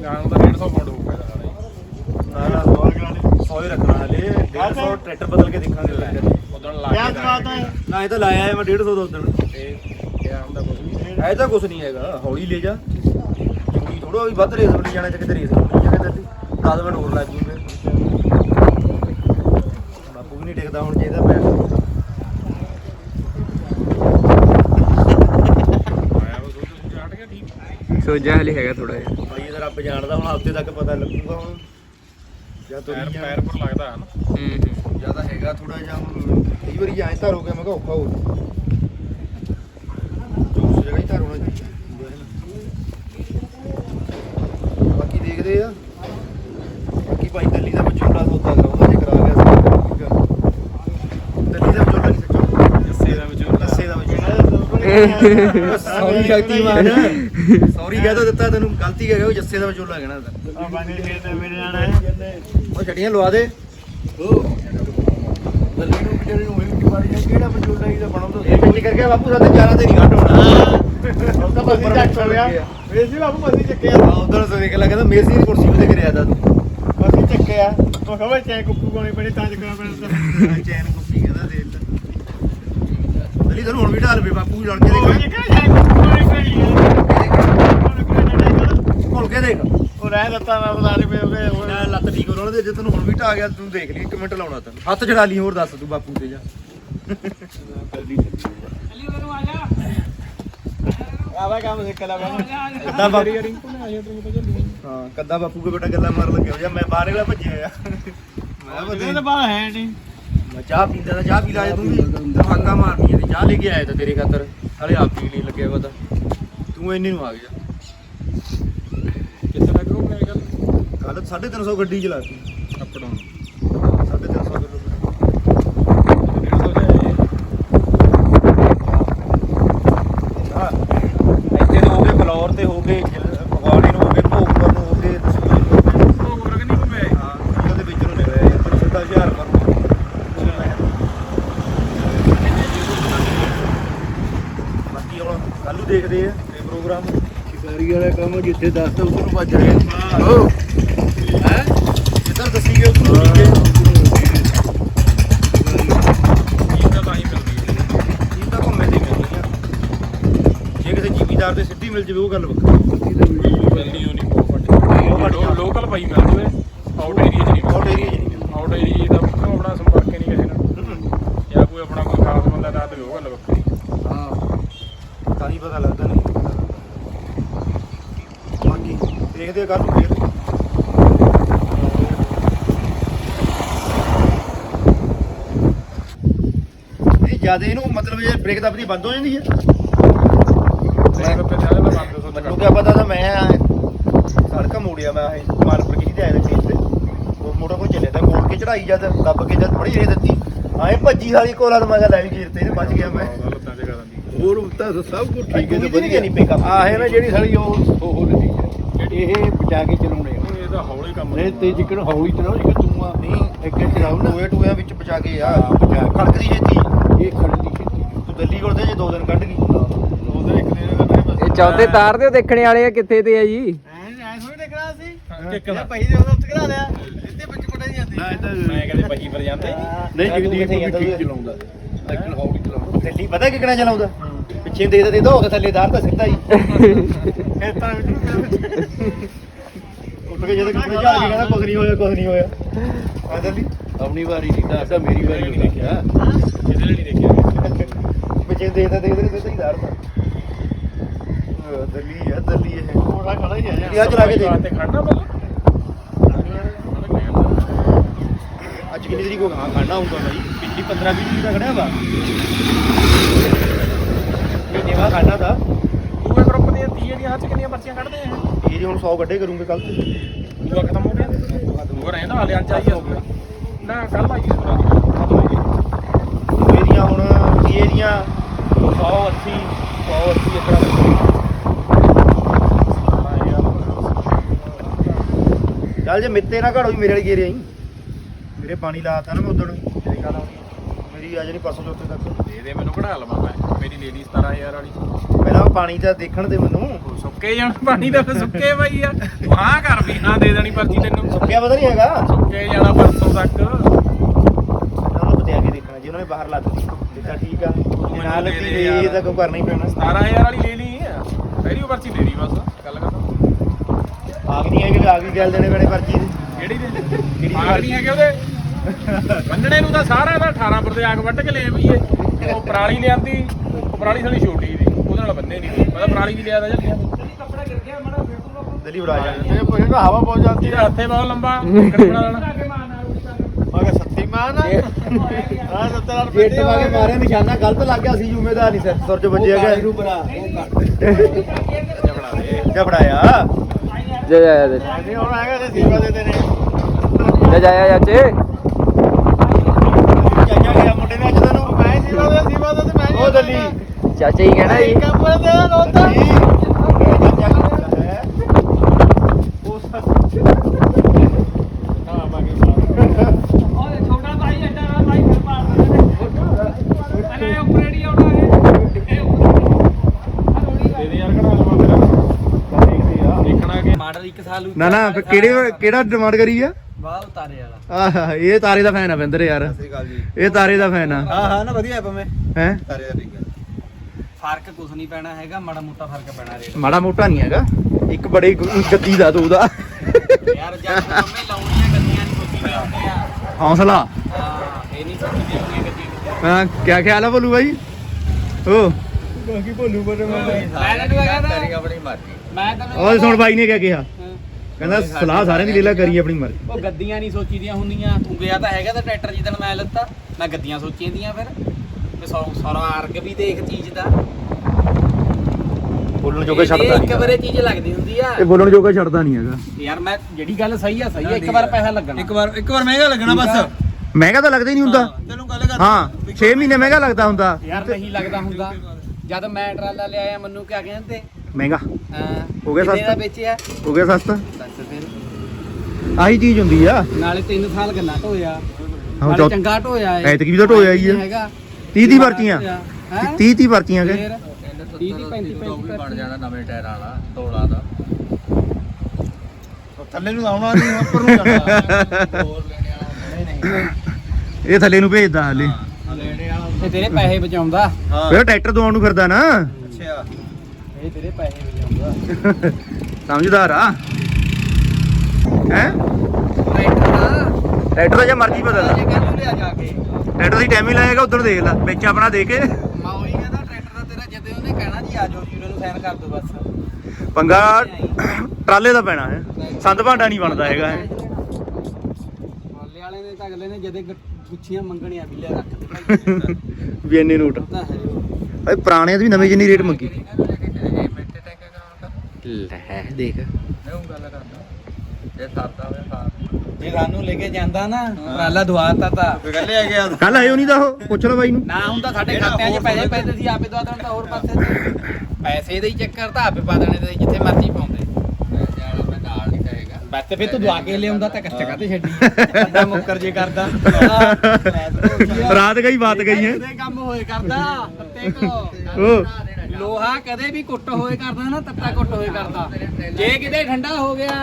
ਗਾਂ ਦਾ 150 ਫੁੱਟ ਹੋਊਗਾ ਹੀ। ਨਾ ਨਾ। ਹੋਰ ਕਰਾ ਦੇ 100 ਹੀ ਰੱਖਣਾ ਹਲੇ। 150 ਟਰੈਕਟਰ ਬਦਲ ਕੇ ਦੇਖਾਂਗੇ ਲੈ। ਕੇ। ਉਦਣ ਲਾ ਕੇ ਹੈ? ਨਾ ਇਹ ਤਾਂ ਲਾਇਆ ਹੈ ਮੈਂ 150 ਦਾ ਵੀ ਐ ਤਾਂ ਕੁਝ ਨਹੀਂ ਹੈਗਾ ਹੌਲੀ ਲੈ ਜਾ। ਜ਼ਰੂਰੀ ਥੋੜਾ ਵੀ ਵੱਧ ਰੇਸ ਬਣੀ ਜਾਣਾ ਚ ਕਿਤੇ ਰੇਸ ਬਣੀ ਜਾਣਾ ਤੇ 10 ਮਿੰਟ ਹੋਰ ਲੱਗ ਜੂਗੇ। ਬਾਪੂ ਵੀ ਨਹੀਂ ਟਿਕਦਾ ਹੁਣ ਜੇ ਇਹਦਾ ਠੀਕ ਸੋਜਾ ਹਲੇ ਹੈਗਾ ਥੋੜਾ ਜਿਹਾ। ਭਾਈ ਇਹਦਾ ਰੱਬ ਜਾਣਦਾ ਹੁਣ ਹਫ਼ਤੇ ਤੱਕ ਪਤਾ ਲੱਗੂਗਾ ਹੁਣ। ਜਾਂ ਪੈਰ ਤੁਰੀ ਪੈਰ ਪਰ ਲੱਗਦਾ ਹੈ ਨਾ। ਹੂੰ ਹੂੰ। ਜ਼ਿਆਦਾ ਹੈਗਾ ਥੋੜਾ ਜਿਹਾ ਹੁਣ। ਕਈ ਵਾਰੀ ਐਂ ਧਰ ਹੋ ਗਿਆ ਮੈਂ ਕਿਹਾ ਔਖਾ ਹੋ ਗਿਆ ਜੋ ਉਸ ਜਗ੍ਹਾ ਹੀ ਧਰ ਹੋਣਾ ਚਾਹੀਦਾ ਬਾਕੀ ਦੇਖਦੇ ਆ। ਬਾਕੀ ਭਾਈ ਦਿੱਲੀ ਦਾ ਵਿਚੋਲਾ ਸੌਦਾ ਕਰਾਉਂਦਾ ਜੇ ਕਰਾ ਗਿਆ ਸੀ। ਠੀਕ ਆ। ਦਿੱਲੀ ਦਾ ਵਿਚੋਲਾ ਨਹੀਂ ਸੱਚਾ। ਜੱਸੇ ਦਾ ਵਿਚੋਲਾ। ਦੱਸੇ ਦਾ ਵਿਚੋਲਾ। ਸੌਰੀ ਸ਼ਕਤੀਮਾਨ ਸੌਰੀ ਕਹਿ ਤਾਂ ਦਿੱਤਾ ਤੈਨੂੰ ਗਲਤੀ ਕਹਿ ਗਿਆ ਉਹ ਜੱਸੇ ਦਾ ਵਿਚੋਲਾ ਕਹਿਣਾ ਤਾਂ ਮੇਰੇ ਹੈ ਉਹ ਛੜੀਆਂ ਲਵਾ ਦੇ। ਦਿੱਲੀ ਨੂੰ ਜਿਹੜੇ ਨੂੰ ਹੋਈ ਵਾਰੀ ਕਿਹੜਾ ਬਜੂਲਾ ਇਹਦਾ ਬਣਾਉਂਦਾ? ਇਹ ਕਰਕੇ ਬਾਪੂ ਸਾਡੇ 11 ਤੇ ਨਹੀਂ ਘੱਟ ਹੋਣਾ। ਉਹ ਤਾਂ ਬਸੀ ਚੱਕ ਹੋ ਗਿਆ ਵੇਸੀ ਬਾਬੂ ਬਸੀ ਚੱਕਿਆ। ਉਧਰ ਸੋ ਦੇਖ ਲੱਗਾ ਤਾਂ ਮੇਸੀ ਦੀ ਕੁਰਸੀ ਤੇ ਕਰਿਆ ਤਾ ਤੂੰ। ਬਸੀ ਚੱਕਿਆ ਉਹ ਖਬਰ ਚੈ ਕੁੱਕੂ ਕੋਣੀ ਪੜੀ ਤਾਂ ਚੱਕਣਾ ਪੈਣਾ ਚੈਨ ਕੁਰਸੀ ਕਹਿੰਦਾ ਦੇ ਦਿੱਤਾ। ਦਲੀ ਤੈਨੂੰ ਹੁਣ ਵੀ ਢਾਲ ਪਏ ਬਾਪੂ ਜਲ ਕੇ ਉਹ ਦੇਖ ਚੱਕਿਆ ਚੈ ਕੁੱਕੂ ਕੋਣੀ ਪੜੀ ਘੁਲ ਕੇ ਦੇਖ। ਉਹ ਰਹਿ ਦਿੱਤਾ ਮੈਂ ਬਤਾ ਦੇ ਪਏ ਉਹਦੇ। ਨਾ ਲੱਤ ਠੀਕ ਹੋ ਜੇ ਤੈਨੂੰ ਹੁਣ ਵੀ ਢਾ ਗਿਆ ਤੂੰ ਦੇਖ ਲਈ ਇੱਕ ਮਿੰਟ ਲਾਉਣਾ ਤੈਨੂੰ। ਹੱਥ ਛਡਾ ਲਈ ਹੋਰ ਦੱਸ ਤੂੰ ਬਾਪੂ ਤੇ ਜਾ। ਆਵਾ ਕੰਮ ਸਿੱਖ ਲਾ ਮੈਂ ਕੱਦਾ ਬਾਪੂ ਰਿੰਕੂ ਨੇ ਆਇਆ ਟ੍ਰਿੰਗ ਤੋਂ ਚੱਲੀ ਹਾਂ ਕੱਦਾ ਬਾਪੂ ਕੇ ਬੇਟਾ ਗੱਲਾਂ ਮਾਰ ਲੱਗਿਆ ਜਾ ਮੈਂ ਬਾਹਰ ਵਾਲਾ ਭੱਜਿਆ ਆ ਮੈਂ ਬਤੇ ਬਾਹਰ ਹੈ ਨਹੀਂ? ਮੈਂ ਚਾਹ ਪੀਂਦਾ ਤਾਂ ਚਾਹ ਪੀ ਲਾ ਜੇ ਤੂੰ ਵੀ। ਤੈਨੂੰ ਹੱਕਾ ਮਾਰਨੀ ਹੈ ਚਾਹ ਲੈ ਕੇ ਆਇਆ ਤਾਂ ਤੇਰੇ ਖਾਤਰ। ਹਲੇ ਆਪ ਪੀ ਲਈ ਲੱਗਿਆ ਪਤਾ। ਤੂੰ ਇੰਨੇ ਨੂੰ ਆ ਗਿਆ। ਕਿੱਥੇ ਲੱਗ ਮੇਰੇ ਗੱਲ? ਕੱਲ 350 ਗੱਡੀ ਚਲਾਤੀ ਅਪ ਡਾਊਨ 350 ਕਿਲੋਮੀਟਰ 150 ਜਾਏ ਹਾਂ ਇੱਥੇ ਤੋਂ ਤੇ ਹੋ ਗਏ ਫਗਵਾੜੇ ਨੂੰ ਹੋ ਗਏ ਭੋਗਪੁਰ ਨੂੰ ਹੋ ਗਏ ਉਹ ਗੁਰਗ ਨਹੀਂ ਘੁੰਮੇ ਹਾਂ ਇਹਨਾਂ ਦੇ ਵਿੱਚ ਨੂੰ ਨਿਕਲਿਆ ਇੱਧਰ ਸਿੱਧਾ ਹਜ਼ਾਰ ਪਰ ਬਾਕੀ ਹੁਣ ਕੱਲ ਦੇਖਦੇ ਆ ਇਹ ਪ੍ਰੋਗਰਾਮ। ਖਿਸਾਰੀ ਵਾਲਾ ਕੰਮ ਜਿੱਥੇ ਦੱਸਦਾ ਉੱਧਰ ਨੂੰ ਭੱਜ ਰਹੇ ਹੋ। ਹੈ ਜਿੱਧਰ ਦੱਸੀ ਗਏ ਉਧਰ ਨੂੰ ਠੀਕ ਇਹ ਤਾਂ ਤਾਂ ਹੀ ਮਿਲਦੀ ਹੈ ਇਹ ਤਾਂ ਘੁੰਮੇ ਦੀ ਮਿਲਦੀ ਆ ਜੇ ਕਿਸੇ ਜ਼ਿਮੀਦਾਰ ਦੇ ਸਿੱਧੀ ਮਿਲ ਜਾਵੇ ਉਹ ਗੱਲ ਵੱਖਰੀ। ਮਿਲਦੀ ਬਹੁਤ ਲੋਕਲ ਪਾਈ ਮਿਲ ਜਵੇ। ਆਊਟ ਏਰੀਆ 'ਚ ਨਹੀਂ ਆਊਟ ਏਰੀਆ 'ਚ ਨਹੀਂ ਆਊਟ ਏਰੀਆ ਦਾ ਆਪਣਾ ਸੰਪਰਕ ਨਹੀਂ ਕਿਸੇ ਨਾਲ। ਜਾਂ ਕੋਈ ਆਪਣਾ ਕੋਈ ਖਾਸ ਬੰਦਾ ਦਾ ਤੇ ਉਹ ਗੱਲ ਵੱਖਰੀ। ਹਾਂ। ਤਾਂ ਹੀ ਪਤਾ ਲੱਗਦਾ ਨਹੀਂ। ਬਾਕੀ ਦੇਖਦੇ ਕੱਲ ਨੂੰ ਫੇਰ। ਜ਼ਿਆਦਾ ਇਹਨੂੰ ਮਤਲਬ ਜੇ ਬ੍ਰੇਕ ਦਬਦੀ ਬੰਦ ਹੋ ਜਾਂਦੀ ਹੈ। ਮੈਨੂੰ ਕਿਆ ਪਤਾ ਤਾਂ ਮੈਂ ਸੜਕਾਂ ਮੋੜਿਆ ਮੈਂ ਇਹ ਮਾਲਪੁਰ ਕੀ ਤੇ ਆਇਆ ਤਾਂ ਤੇ। ਉਹ ਮੋਟਰ ਕੋਲ ਚੱਲਿਆ ਤਾਂ ਮੋੜ ਕੇ ਚੜਾਈ ਜਦ ਦੱਬ ਕੇ ਜਦ ਬੜੀ ਰੇ ਦਿੱਤੀ। ਆਏ ਭੱਜੀ ਸਾਲੀ ਕੋਲਾ ਤਾਂ ਮੈਂ ਕਿਹਾ ਲੈ ਵੀ ਗੀਰ ਤੇ ਬਚ ਗਿਆ ਮੈਂ। ਹੋਰ ਤਾਂ ਸਭ ਕੁਝ ਠੀਕ ਹੈ ਤੇ ਵਧੀਆ। ਨਹੀਂ ਪਿਕਅਪ? ਆਹ ਹੈ ਨਾ ਜਿਹੜੀ ਸਾਲੀ ਉਹ ਉਹ ਲੱਗੀ ਹੈ। ਇਹ ਬਚਾ ਕੇ ਚਲਾਉਣੇ ਆ। ਇਹ ਤਾਂ ਹੌਲੀ ਕੰਮ ਨਹੀਂ ਤੇ ਜਿੱਕਣ ਹੌਲੀ ਚਲਾਓ ਜਿੱਕਣ ਤੂੰ ਆ ਨਹੀਂ ਅੱਗੇ ਚਲਾਓ ਨਾ। ਟੋਏ ਟੋਇਆ ਵਿੱਚ ਬਚਾ ਕੇ ਆ। ਬਚਾ ਕੇ। ਖੜਕਦੀ ਛੇਤੀ। ਇਹ ਖੜਦੀ ਖੇਤੀ ਤੂੰ ਦਿੱਲੀ ਕੋਲ ਤੇ ਜੇ ਦੋ ਦਿਨ ਕੱਢ ਗਈ। ਉਹਦੇ ਇੱਕ ਦਿਨ ਦਾ ਬਸ ਇਹ ਚੌਥੇ ਤਾਰ ਦੇ ਦੇਖਣੇ ਵਾਲੇ ਆ ਕਿੱਥੇ ਤੇ ਆ ਜੀ? ਐ ਥੋੜੀ ਦੇਖਣਾ ਸੀ ਕਿੱਕ ਦਾ? ਪਹੀ ਦੇ ਉੱਤੇ ਕਰਾ ਲਿਆ। ਇੱਥੇ ਵਿੱਚ ਨਹੀਂ ਜਾਂਦੀ। ਮੈਂ ਕਦੇ ਪਹੀ ਪਰ ਜਾਂਦਾ ਹੀ ਨਹੀਂ। ਜਗਦੀਪ ਵੀ ਠੀਕ ਚਲਾਉਂਦਾ। ਲੇਕਿਨ ਹੌਲੀ ਚਲਾਉਂਦਾ। ਦਿੱਲੀ ਪਤਾ ਕਿ ਕਿਹੜਾ ਚਲਾਉਂਦਾ ਪਿੱਛੇ ਦੇਖਦਾ ਦੇਖਦਾ ਹੋ ਗਿਆ ਥੱਲੇ ਦਾਰ ਤਾਂ ਸਿੱਧਾ ਹੀ। ਖੇਤਾਂ ਵਿੱਚ ਉੱਠ ਕੇ ਜਦੋਂ ਕਿਤੇ ਝਾੜ ਕੇ ਕਹਿੰਦਾ ਕੁਝ ਨਹੀਂ ਹੋਇਆ ਕੁਝ ਨਹੀਂ ਹੋਇਆ। ਆ ਦਿੱਲੀ ਆਪਣੀ ਵਾਰੀ ਨਹੀਂ ਦੱਸਦਾ ਮੇਰੀ ਵਾਰੀ ਨਹੀਂ ਦੇਖਿਆ ਜਿਹਦੇ ਲਈ ਨਹੀਂ ਦੇਖਿਆ। ਪਿੱਛੇ ਦੇਖਦਾ ਦੇਖਦਾ ਸਿੱਧਾ ਹੀ ਦਾਰ ਤਾਂ। ਦਿੱਲੀ ਆ ਦਿੱਲੀ ਇਹ। ਮੋੜਾ ਖੜਾ ਹੀ ਆ ਇਹ ਆ ਚਲਾ ਕੇ ਦੇਖ। ਤੇ ਖੜਨਾ ਅੱਜ ਕਿੰਨੀ ਤਰੀਕ ਹੋ ਹਾਂ ਖੜਨਾ ਹੁੰਦਾ ਬਾਈ। ਪਿਛਲੀ 15 20 ਤਰੀਕ ਦਾ ਖੜਿਆ ਵਾ। ਮਹੀਨੇ ਬਾਅਦ ਖੜਨਾ ਦਾ। ਦੂਏ ਗਰੁੱਪ ਦੀਆਂ 30 ਦੀਆਂ ਹੱਥ ਕਿੰਨੀਆਂ ਪਰਚੀਆਂ ਕੱਢਦੇ ਆ ਇਹ? ਜੀ ਹੁਣ 100 ਕੱਢੇ ਕਰੂੰਗੇ ਕੱਲ ਤੇ। ਦੂਆ ਖਤਮ ਹੋ ਗਿਆ? ਦੂਆ ਰਹਿੰਦਾ ਹਾਲੇ ਅੱਜ ਆਈ ਆ। ਨਾ ਕੱਲ ਆਈ ਆ ਖਤਮ ਹੋ ਗਈ। ਇਹਦੀਆਂ ਹੁਣ ਇਹ ਦੀਆਂ। 180 180 ਇਤਰਾ ਚੱਲ ਜੇ ਮਿੱਤੇ ਨਾ ਘੜੋ ਵੀ ਮੇਰੇ ਵਾਲੀ ਗੇਰੇ ਆਈ। ਮੇਰੇ ਪਾਣੀ ਲਾਤਾ ਨਾ ਮੈਂ ਉਦੋਂ ਮੇਰੀ ਗੱਲ ਮੇਰੀ ਆ ਜਿਹੜੀ ਪਰਸੋਂ ਚੌਥੇ ਤੱਕ। ਦੇ ਦੇ ਮੈਨੂੰ ਕਢਾ ਲਵਾਂ ਮੈਂ। ਮੇਰੀ ਲੈ ਲਈ 17000 ਵਾਲੀ। ਪਹਿਲਾਂ ਪਾਣੀ ਤਾਂ ਦੇਖਣ ਦੇ ਮੈਨੂੰ। ਸੁੱਕੇ ਜਾਣ ਪਾਣੀ ਦਾ ਫਿਰ ਸੁੱਕੇ ਪਈ ਆ। ਵਾਹ ਕਰ ਵੀ ਹਾਂ ਦੇ ਦੇਣੀ ਪਰਚੀ ਤੈਨੂੰ। ਸੁੱਕਿਆ ਪਤਾ ਨਹੀਂ ਹੈਗਾ। ਸੁੱਕੇ ਜਾਣਾ ਪਰਸੋਂ ਤੱਕ। ਉਹਨਾਂ ਨੂੰ ਬਤਿਆ ਕੇ ਦੇਖਣਾ ਜੇ ਉਹਨਾਂ ਨੇ ਬਾਹਰ ਲੱਗ ਦਿੱਤੀ। ਦਿੱਤਾ ਠੀਕ ਆ। ਜੇ ਨਾ ਲੱਗੀ ਇਹ ਤਾਂ ਕੋਈ ਕਰਨਾ ਹੀ ਪੈਣਾ। 17000 ਵਾਲੀ ਲੈ ਲਈ ਆ। ਪਹਿਲੀ ਪਰਚੀ ਲੈ ਲਈ ਬਸ। ਗੱਲ ਖਤਮ ਆ ਗਈ ਨਹੀਂ ਹੈਗੀ ਆ ਗਈ ਗੱਲ ਦੇਣੇ ਪੈਣੇ ਪਰਚੀ ਦੇ ਕਿਹੜੀ ਦੇ ਕਿਹੜੀ ਆਗ ਨਹੀਂ ਹੈਗੇ ਉਹਦੇ ਬੰਨਣੇ ਨੂੰ ਤਾਂ ਸਾਰਾ ਦਾ 18 ਪਰ ਦੇ ਆਗ ਵੱਢ ਕੇ ਲੈ ਆਈਏ ਉਹ ਪਰਾਲੀ ਲਿਆਂਦੀ ਉਹ ਪਰਾਲੀ ਸਾਡੀ ਛੋਟੀ ਦੀ ਉਹਦੇ ਨਾਲ ਬੰਨੇ ਨਹੀਂ ਮਤਲਬ ਪਰਾਲੀ ਵੀ ਲਿਆਦਾ ਜਾਂ ਦਿੱਲੀ ਉਡਾ ਜਾ ਇਹ ਪੁੱਛੇ ਤਾਂ ਹਵਾ ਬਹੁਤ ਜਾਂਦੀ ਤੇਰਾ ਹੱਥੇ ਬਹੁਤ ਲੰਬਾ ਟਿਕਟ ਬਣਾ ਲੈਣਾ ਮਗਾ ਸੱਤੀ ਮਾਨ ਆ ਹਾਂ 70 ਰੁਪਏ ਗੇਟ ਪਾ ਕੇ ਮਾਰਿਆ ਨਿਸ਼ਾਨਾ ਗਲਤ ਲੱਗ ਗਿਆ ਸੀ ਜ਼ਿੰਮੇਦਾਰ ਨਹੀਂ ਸਿਰ ਸੁਰ ਚ ਵੱਜਿਆ ਗਿਆ ਕਿਆ ਫੜਾਇਆ ਜਾ ਜਾ ਜਾ ਨਹੀਂ ਹੁਣ ਆਏਗਾ ਤੇ ਸੇਵਾ ਦੇ। ਦੇਣੇ ਜਾ ਜਾ ਜਾ ਚਾਚੇ। ਚਾਚਾ ਗਿਆ ਮੁੰਡੇ ਨੇ ਅੱਜ ਤੈਨੂੰ ਮੈਂ ਸੇਵਾ ਦੇ ਸੇਵਾ ਦੇ ਤੇ ਮੈਂ ਉਹ ਦਿੱਲੀ। ਚਾਚੇ ਹੀ ਕਹਿਣਾ ਜੀ? ਕੰਮ ਦੇ ਲੋਤਾ ਹਾਂ ਬਾਕੀ ਦੇ ਦੇ ਯਾਰ ਕਢਾ ਲਵਾਂ ਫਿਰ ਦੇਖਦੇ ਆ ਦੇਖਣਾ ਕਿ ਮਾਡਲ ਇੱਕ ਸਾਲ ਨਾ ਨਾ ਫਿਰ ਕਿਹੜੇ ਕਿਹੜਾ ਡਿਮਾਂਡ ਕਰੀ ਆ? ਵਾਹ ਉਤਾਰੇ ਵਾਲਾ। ਆਹ ਇਹ ਤਾਰੇ ਦਾ ਫੈਨ ਆ ਬਿੰਦਰ ਯਾਰ। ਇਹ ਤਾਰੇ ਦਾ ਫੈਨ ਆ। ਹਾਂ ਹਾਂ ਨਾ ਵਧੀਆ ਐ ਹੈ? ਫ਼ਰਕ ਕੁਝ ਨਹੀਂ ਪੈਣਾ ਹੈਗਾ ਮਾੜਾ ਮੋਟਾ ਫ਼ਰਕ ਪੈਣਾ ਰੇਟ। ਮਾੜਾ ਮੋਟਾ ਨਹੀਂ ਹੈਗਾ। ਇੱਕ ਬੜੇ ਗੱਦੀ ਦਾ ਤੂੰ ਦਾ। ਯਾਰ ਜਦ ਮੰਮੇ ਲਾਉਣੀਆਂ ਗੱਡੀਆਂ ਨਹੀਂ ਸੋਚੀਆਂ ਹੁੰਦੀਆਂ ਹੌਸਲਾ। ਹਾਂ ਇਹ ਨਹੀਂ ਹਾਂ ਕੀ ਖਿਆਲ ਆ ਬੋਲੂ ਬਾਈ? ਓ। ਬਾਕੀ ਭੋਲੂ ਪਰ ਮੈਂ ਤੈਨੂੰ ਕਹਿੰਦਾ ਆਪਣੀ ਮਰਜ਼ੀ। ਮੈਂ ਤੈਨੂੰ ਉਹ ਸੁਣ ਬਾਈ ਨੇ ਕਿਆ ਕਿਹਾ? ਹਾਂ। ਕਹਿੰਦਾ ਸਲਾਹ ਸਾਰਿਆਂ ਦੀ ਲੈ ਲਾ ਕਰੀ ਆਪਣੀ ਮਰਜ਼ੀ। ਉਹ ਗੱਡੀਆਂ ਨਹੀਂ ਸੋਚੀਦੀਆਂ ਹੁੰਦੀਆਂ ਤੂੰ ਗਿਆ ਤਾਂ ਹੈਗਾ ਤਾਂ ਟਰੈਕਟਰ ਜਿੱਦਣ ਮੈਂ ਲੱਤਾ ਮੈਂ ਗੱਡੀਆਂ ਸੋਚੀਆਂ ਫਿਰ। ਤੇ ਸੌ ਸਾਰਾ ਆਰਗ ਵੀ ਦੇਖ ਚੀਜ਼ ਦਾ। ਬੋਲਣ ਜੋਗਾ ਛੱਡਦਾ ਇੱਕ ਵਾਰੇ ਚੀਜ਼ ਲੱਗਦੀ ਹੁੰਦੀ ਆ। ਇਹ ਬੋਲਣ ਜੋਗਾ ਛੱਡਦਾ ਨਹੀਂ ਹੈਗਾ। ਯਾਰ ਮੈਂ ਜਿਹੜੀ ਗੱਲ ਸਹੀ ਆ ਸਹੀ ਆ ਇੱਕ ਵਾਰ ਪੈਸਾ ਲੱਗਣਾ। ਇੱਕ ਵਾਰ ਇੱਕ ਵਾਰ ਮਹਿੰਗਾ ਲੱਗਣਾ ਬਸ। ਮਹਿੰਗਾ ਤਾਂ ਲੱਗਦਾ ਹੀ ਨਹੀਂ ਹੁੰਦਾ। ਤੈਨੂੰ ਗੱਲ ਕਰ ਹਾਂ 6 ਮਹੀਨੇ ਮਹਿੰਗਾ ਲੱਗਦਾ ਹੁੰਦਾ। ਯਾਰ ਨਹੀਂ ਲੱਗਦਾ ਹੁੰਦਾ। ਜਦ ਮੈਂ ਟਰਾਲਾ ਲਿਆਇਆ ਮੈਨੂੰ ਕਿਆ ਕਹਿੰਦੇ? ਮਹਿੰਗਾ? ਹਾਂ। ਹੋ ਗਿਆ ਸਸਤਾ? ਵੇਚਿਆ? ਹੋ ਗਿਆ ਸਸਤਾ? ਦੱਸ ਫਿਰ। ਆਹੀ ਚੀਜ਼ ਹੁੰਦੀ ਆ। ਨਾਲੇ 3 ਸਾਲ ਗੰਨਾ ਢੋਇਆ। ਹਾਂ, ਚੌਥ- ਚੰਗਾ ਢੋਇਆ ਏ ਐਤਕੀ ਵੀ ਤਾਂ ਢੋਇਆ ਹੀ ਆ। ਹੈਗਾ। 30 ਦੀ ਪਰਚੀਆਂ। ਹੈ। 30 30 ਪਰਚੀਆਂ ਕੇ। 30 ਦੀ 35 35 ਬਣ ਜਾਣਾ ਨਵੇਂ ਟਾਇਰਾਂ ਵਾਲਾ ਤੋਲਾ ਦਾ। ਥੱਲੇ ਨੂੰ ਆਉਣਾ ਨਹੀਂ ਉੱਪਰ ਨੂੰ ਜਾਣਾ। ਹੋਰ ਲੈਣੇ ਵਾਲਾ ਇਹ ਥੱਲੇ ਨੂੰ ਭੇਜਦਾ ਹਾਲੇ। ਲੈਣੇ ਵਾਲਾ ਇਹ ਤੇਰੇ ਪੈਸੇ ਬਚਾਉਂਦਾ। ਫਿਰ ਟਰੈਕਟਰ ਦਵਾਉਣ ਨੂੰ ਫਿਰਦਾ ਨਾ। ਅੱਛਾ। ਇਹ ਤੇਰੇ ਪੈਸੇ ਬਚਾਉਂਦਾ ਸਮਝਦਾਰ ਆ। ਹੈ? ਟਰੈਕਟਰ ਦਾ ਟਰੈਕਟਰ ਦਾ ਜੇ ਮਰਜ਼ੀ ਬਦਲ ਜੇ ਕੱਲ ਲਿਆ ਜਾ ਕੇ। ਟਰੈਕਟਰ ਦੀ ਟਾਈਮ ਹੀ ਲਾਏਗਾ ਉਧਰ ਦੇਖ ਲੈ ਵਿੱਚ ਆਪਣਾ ਦੇ ਕੇ। ਮੈਂ ਉਹੀ ਕਹਿੰਦਾ ਟਰੈਕਟਰ ਦਾ ਤੇਰਾ ਜਦੇ ਉਹਨੇ ਕਹਿਣਾ ਜੀ ਆ ਜਾਓ ਜੀ ਉਹਨੂੰ ਸਾਈਨ ਕਰ ਦਿਓ ਬਸ। ਪੰਗਾ ਟਰਾਲੇ ਦਾ ਪੈਣਾ ਹੈ। ਸੰਦ ਭਾਂਡਾ ਨਹੀਂ ਬਣਦਾ ਹੈਗਾ ਇਹ। ਮਾਲੇ ਵਾਲੇ ਨੇ ਤਾਂ ਅਗਲੇ ਨੇ ਜਦੇ ਗੁੱਛੀਆਂ ਮੰਗਣੀਆਂ ਵੀ ਲੈ ਰੱਖ ਦੇ ਭਾਈ ਵੀ ਇੰਨੇ ਨੋਟ ਤਾਂ ਹੈ। ਉਹ। ਓਏ ਪੁਰਾਣਿਆਂ ਦੀ ਵੀ ਨਵੇਂ ਜਿੰਨੀ ਰੇਟ ਮੰਗੀ। ਲੈ ਦੇਖ। ਮੈਂ ਉਹ ਗੱਲ ਕਰਦਾ। ਇਹ ਸਰਦਾ ਹੋਇਆ ਸਾਰ ਜੇ ਸਾਨੂੰ ਲੈ ਕੇ ਜਾਂਦਾ ਨਾ ਟਰਾਲਾ ਦਵਾਤਾ ਤਾਂ। ਗੱਲ ਆ। ਗਿਆ ਕੱਲ ਆਇਓ ਨਹੀਂ ਤਾਂ ਉਹ ਪੁੱਛ ਲਓ ਬਾਈ ਨੂੰ। ਨਾ ਹੁੰਦਾ ਸਾਡੇ ਖਾਤਿਆਂ 'ਚ ਪੈਸੇ ਪੈਸੇ ਸੀ ਆਪੇ ਦਵਾ ਦੇਣ ਤਾਂ ਹੋਰ ਪਾਸੇ ਸੀ। ਪੈਸੇ ਦੇ ਹੀ ਚੱਕਰ ਤਾਂ ਆਪੇ ਪਾ ਦੇਣੇ ਤੇ ਜਿੱਥੇ ਮਰਜ਼ੀ ਪਾਉਂਦੇ। ਜਾਣਾ ਮੈਂ ਨਾਲ ਨਹੀਂ ਕਹੇਗਾ ਬਸ ਤੇ ਫਿਰ ਤੂੰ ਦਵਾ ਕੇ ਲਿਆਉਂਦਾ ਤਾਂ ਕੱਚਾ ਤੇ ਛੱਡੀ। ਅੱਧਾ ਮੁੱਕਰ ਜੇ ਕਰਦਾ। ਰਾਤ ਗਈ ਬਾਤ ਗਈ ਹੈ। ਕੰਮ ਹੋਏ ਕਰਦਾ। ਕੋ ਲੋਹਾ ਕਦੇ ਵੀ ਕੁੱਟ ਹੋਏ ਕਰਦਾ ਨਾ ਤੱਤਾ ਕੁੱਟ ਹੋਏ ਕਰਦਾ। ਜੇ ਕਿਤੇ ਠੰਡਾ ਹੋ ਗਿਆ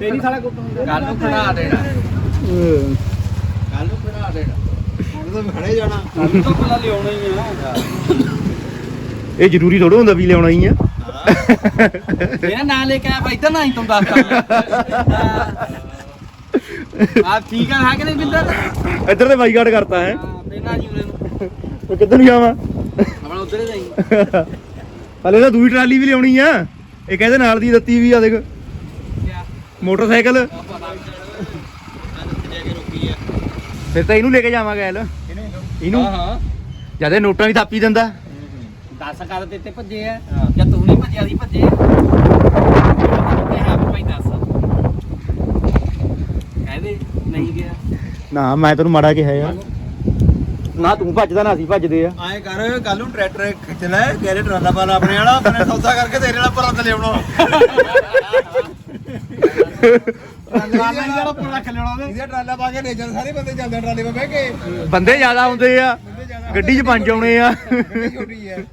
ਤੇਰੀ ਸਾਲਾ ਕੁੱਟ ਹੁੰਦਾ ਕੱਲ ਨੂੰ ਖੜਾ ਦੇਣਾ। ਕੱਲ ਨੂੰ ਖੜਾ ਦੇਣਾ। ਤਾਂ ਖੜੇ ਜਾਣਾ। ਕੱਲ ਤੋਂ ਪਹਿਲਾਂ ਲਿਆਉਣਾ ਹੀ ਆ। ਇਹ ਜ਼ਰੂਰੀ ਥੋੜਾ ਹੁੰਦਾ ਵੀ ਲਿਆਉਣਾ ਹੀ ਆ। ਮੇਰਾ ਨਾਂ ਲੈ ਕੇ ਆ ਬਾਈ ਤਾਂ ਨਾ ਹੀ ਤੁਮ ਦੱਸਦਾ ਆ ਠੀਕ ਆ ਹੈ ਕਿ ਨਹੀਂ ਬਿੰਦਰ? ਇੱਧਰ ਤੇ ਬਾਈਕਾਟ ਕਰਤਾ ਹੈ। ਬਿਨਾ ਜੀ ਉਰੇ ਨੂੰ। ਉਹ ਕਿੱਧਰ ਨੂੰ ਜਾਵਾਂ? ਆਪਣਾ ਉਧਰ ਹੀ ਜਾਈ। ਹਲੇ ਤਾਂ ਦੂਈ ਟਰਾਲੀ ਵੀ ਲਿਆਉਣੀ ਆ। ਇਹ ਕਹਿੰਦੇ ਨਾਲ ਦੀ ਦਿੱਤੀ ਵੀ ਆ ਦੇਖ। ਮੋਟਰਸਾਈਕਲ। ਫਿਰ ਤਾਂ ਇਹਨੂੰ ਲੈ ਕੇ ਜਾਵਾਂਗੇ ਐਲ। ਇਹਨੂੰ? ਹਾਂ ਹਾਂ। ਜਦੇ ਨੋਟਾਂ ਵੀ ਥਾਪੀ ਦਿੰਦਾ। 10 ਕਰ ਦਿੱਤੇ ਭੱਜੇ ਆ। ਜਾਂ ਤੂੰ ਨਹੀਂ ਭੱਜਿਆ ਦੀ ਭੱਜੇ ਦੱਸ। ਕਹਦੇ ਨਹੀਂ ਗਿਆ। ਨਾ ਮੈਂ ਤੈਨੂੰ ਮਾੜਾ ਕਿਹਾ ਯਾਰ। ਨਾ ਤੂੰ ਭੱਜਦਾ ਨਾ ਅਸੀਂ ਭੱਜਦੇ ਆ। ਐਂ ਕਰ ਕੱਲ ਨੂੰ ਟਰੈਕਟਰ ਖਿੱਚ ਲੈ ਗੈਰੇ ਟਰਾਲਾ ਪਾ ਲਾ ਆਪਣੇ ਵਾਲਾ ਆਪਣੇ ਸੌਦਾ ਕਰਕੇ ਤੇਰੇ ਨਾਲ ਪਰਾਂ ਤੇ ਲਿਆਉਣਾ ਟਰਾਲਾ ਜਿਹੜਾ ਉੱਪਰ ਰੱਖ ਲਿਆਉਣਾ ਉਹਦੇ ਇਹਦਾ ਟਰਾਲਾ ਪਾ ਕੇ ਲੈ ਜਾਣ ਸਾਰੇ ਬੰਦੇ ਚੱਲਦੇ ਟਰਾਲੇ 'ਤੇ ਬਹਿ ਕੇ। ਬੰਦੇ ਜ਼ਿਆਦਾ ਆਉਂਦੇ ਆ ਗੱਡੀ 'ਚ ਪੰਜ ਆਉਣੇ ਆ। ਗੱਡੀ ਛੋਟੀ ਹੈ ਹਾਂ।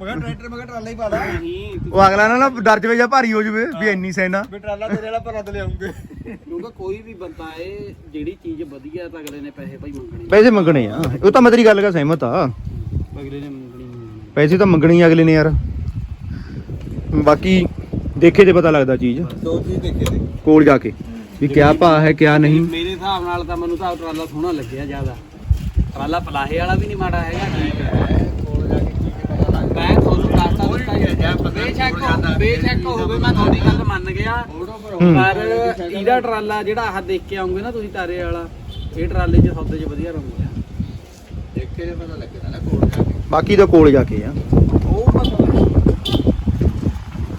ਮਗਰ ਟਰੈਕਟਰ ਮਗਰ ਟਰਾਲਾ ਹੀ ਪਾ ਲਾ। ਨਹੀਂ ਉਹ ਅਗਲਾ ਨਾ ਨਾ ਡਰ ਜਵੇ ਜਾਂ ਭਾਰੀ ਹੋ ਜਵੇ ਵੀ ਇੰਨੀ ਸੈਨਾ। ਵੀ ਟਰਾਲਾ ਤੇਰੇ ਵਾਲਾ ਪਰਾਂ ਤੇ ਲਿਆਉਂਗੇ। ਕਿਉਂਕਿ ਕੋਈ ਵੀ ਬੰਦਾ ਏ ਜਿਹੜੀ ਚੀਜ਼ ਵਧੀਆ ਤਾਂ ਅਗਲੇ ਨੇ ਪੈਸੇ ਭਾਈ ਮੰਗਣੇ ਪੈਸੇ ਮੰਗਣੇ ਆ। ਉਹ ਤਾਂ ਮੈਂ ਤੇਰੀ ਗੱਲ ਨਾਲ ਸਹਿਮਤ ਆ। ਅਗਲੇ ਨੇ ਮੰਗਣੀ ਪੈਸੇ ਤਾਂ ਮੰਗਣੇ ਹੀ ਅਗਲੇ ਨੇ ਯਾਰ। ਬਾਕੀ ਦੇਖੇ ਤੇ ਪਤਾ ਲੱਗਦਾ ਚੀਜ਼। ਦੋ ਚੀਜ਼ ਦੇਖੇ ਤੇ। ਕੋਲ ਜਾ ਕੇ। ਵੀ ਕਿਆ ਭਾਅ ਹੈ ਕਿਆ ਨਹੀਂ। ਮੇਰੇ ਹਿਸਾਬ ਨਾਲ ਤਾਂ ਮੈਨੂੰ ਤਾਂ ਟਰਾਲਾ ਸੋਹਣਾ ਲੱਗਿਆ ਜ਼ਿਆਦਾ। ਟਰਾਲਾ ਪਲਾਹੇ ਵਾਲਾ ਵੀ ਨਹੀਂ ਮਾੜਾ ਹੈਗਾ ਠੀਕ ਹੈ ਬੇਸ਼ੱਕ ਬੇਸ਼ੱਕ ਹੋਵੇ ਮੈਂ ਤੁਹਾਡੀ ਗੱਲ ਮੰਨ ਗਿਆ। ਪਰ ਇਹਦਾ ਟਰਾਲਾ ਜਿਹੜਾ ਆਹ ਦੇਖ ਕੇ ਆਉਂਗੇ ਨਾ ਤੁਸੀਂ ਤਾਰੇ ਵਾਲਾ ਇਹ ਟਰਾਲੇ 'ਚ ਸੌਦੇ 'ਚ ਵਧੀਆ ਰਹੂਗਾ। ਦੇਖੇ ਤੇ ਪਤਾ ਲੱਗਦਾ ਨਾ ਕੋਲ ਜਾ ਕੇ। ਬਾਕੀ ਤਾਂ ਕੋਲ ਜਾ ਕੇ ਆ। ਉਹ ਪਤਾ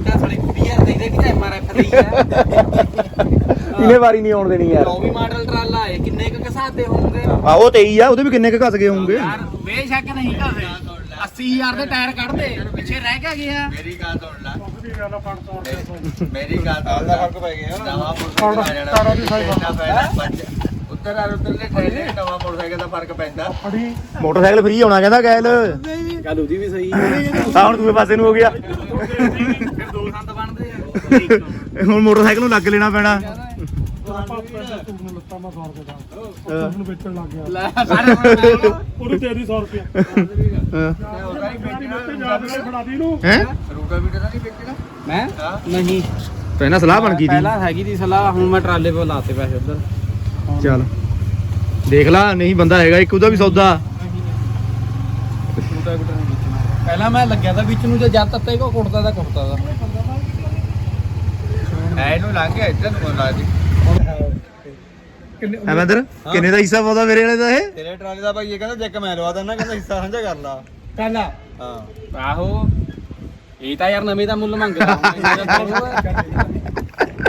ਤਾਂ ਸਾਡੀ ਕੁੜੀ ਆ ਦੇਖਦੇ ਕਿ ਐਮ ਆਰ ਐਫ ਰਹੀ ਆ ਇਹਨੇ ਵਾਰੀ ਨਹੀਂ ਆਉਣ ਦੇਣੀ ਯਾਰ। ਉਹ ਵੀ ਮਾਡਲ ਟਰਾਲਾ ਹੈ ਕਿੰਨੇ ਕੁ ਘਸਾਦੇ ਹੋਣਗੇ? ਆ ਉਹ 23 ਆ ਉਹਦੇ ਵੀ ਕਿੰਨੇ ਕੁ ਘਸ ਗਏ ਹੋਣਗੇ? ਯਾਰ ਬੇਸ਼ੱਕ ਨਹੀਂ ਘਸੇ। 80000 ਦੇ ਟਾਇਰ ਕੱਢਦੇ ਪਿੱਛੇ ਰਹਿ ਕੇ ਗਿਆ ਮੇਰੀ ਗੱਲ ਸੁਣ ਲੈ। ਮੇਰੀ ਗੱਲ ਸੁਣ ਦਾ ਲੈ ਫ਼ਰਕ ਪੈ ਗਿਆ ਨਵਾਂ ਮੋਟਰਸਾਈਕਲ ਉੱਤਰ ਆ ਉੱਤਰ ਦੇ ਠਹਿਰੇ ਨਵਾਂ ਮੋਟਰਸਾਈਕਲ ਦਾ ਫ਼ਰਕ ਪੈਂਦਾ। ਮੋਟਰਸਾਈਕਲ ਫ੍ਰੀ ਆਉਣਾ ਕਹਿੰਦਾ ਗੈਲ। ਗੱਲ ਉਹਦੀ ਵੀ ਸਹੀ ਹੈ ਆ। ਹੁਣ ਦੂਏ ਪਾਸੇ ਨੂੰ ਹੋ ਗਿਆ। ਫਿਰ ਦੋ ਸੰਦ ਬਣਦੇ ਆ। ਹੁਣ ਮੋਟਰਸਾਈਕਲ ਨੂੰ ਲੱਗ ਲੈਣਾ ਪੈਣਾ। ਲੈ ਸਾਰੇ ਬਣਾਓ। ਉਹਨੂੰ ਦੇ ਦੀ 100 ਰੁਪਏ ਉਹਦਾ ਹੀ। ਵੇਚਣਾ ਫੜਾ ਦੀ ਨੂੰ ਹੈ ਦਾ ਮੈਂ ਹਾਂ। ਨਹੀਂ। ਪਹਿਲਾਂ ਸਲਾਹ ਬਣ ਗਈ ਦੀ। ਪਹਿਲਾਂ ਹੈਗੀ ਦੀ ਸਲਾਹ ਹੁਣ ਮੈਂ ਟਰਾਲੇ 'ਤੇ ਲਾਤੇ ਪੈਸੇ ਉਧਰ। ਚੱਲ। ਦੇਖ ਲਾ ਨਹੀਂ ਬੰਦਾ ਹੈਗਾ ਇੱਕ ਉਹਦਾ ਵੀ ਸੌਦਾ। ਪਹਿਲਾਂ ਮੈਂ ਲੱਗਿਆ ਤਾਂ ਵਿੱਚ ਨੂੰ ਜੇ ਜਦ ਤੱਕ ਕੋ ਕੁੜਤਾ ਦਾ ਕੁੜਤਾ ਦਾ ਐ ਇਹਨੂੰ ਲੰਘ ਗਿਆ ਇੱਧਰ ਨੂੰ ਲਾ ਐਵੈਂਦਰ ਕਿੰਨੇ ਦਾ ਹਿੱਸਾ ਪਾਉਂਦਾ ਮੇਰੇ ਵਾਲੇ ਦਾ ਇਹ? ਤੇਰੇ ਟਰਾਲੇ ਦਾ ਭਾਈ ਇਹ ਕਹਿੰਦਾ ਜੱਕ ਮੈਂ ਲਵਾ ਦਿੰਦਾ ਕਹਿੰਦਾ ਹਿੱਸਾ ਸਾਂਝਾ ਕਰ ਲਾ। ਪਹਿਲਾਂ ਹਾਂ। ਆਹੋ। ਇਹ ਤਾਂ ਯਾਰ ਨਵੇਂ ਦਾ ਮੁੱਲ ਮੰਗਦਾ।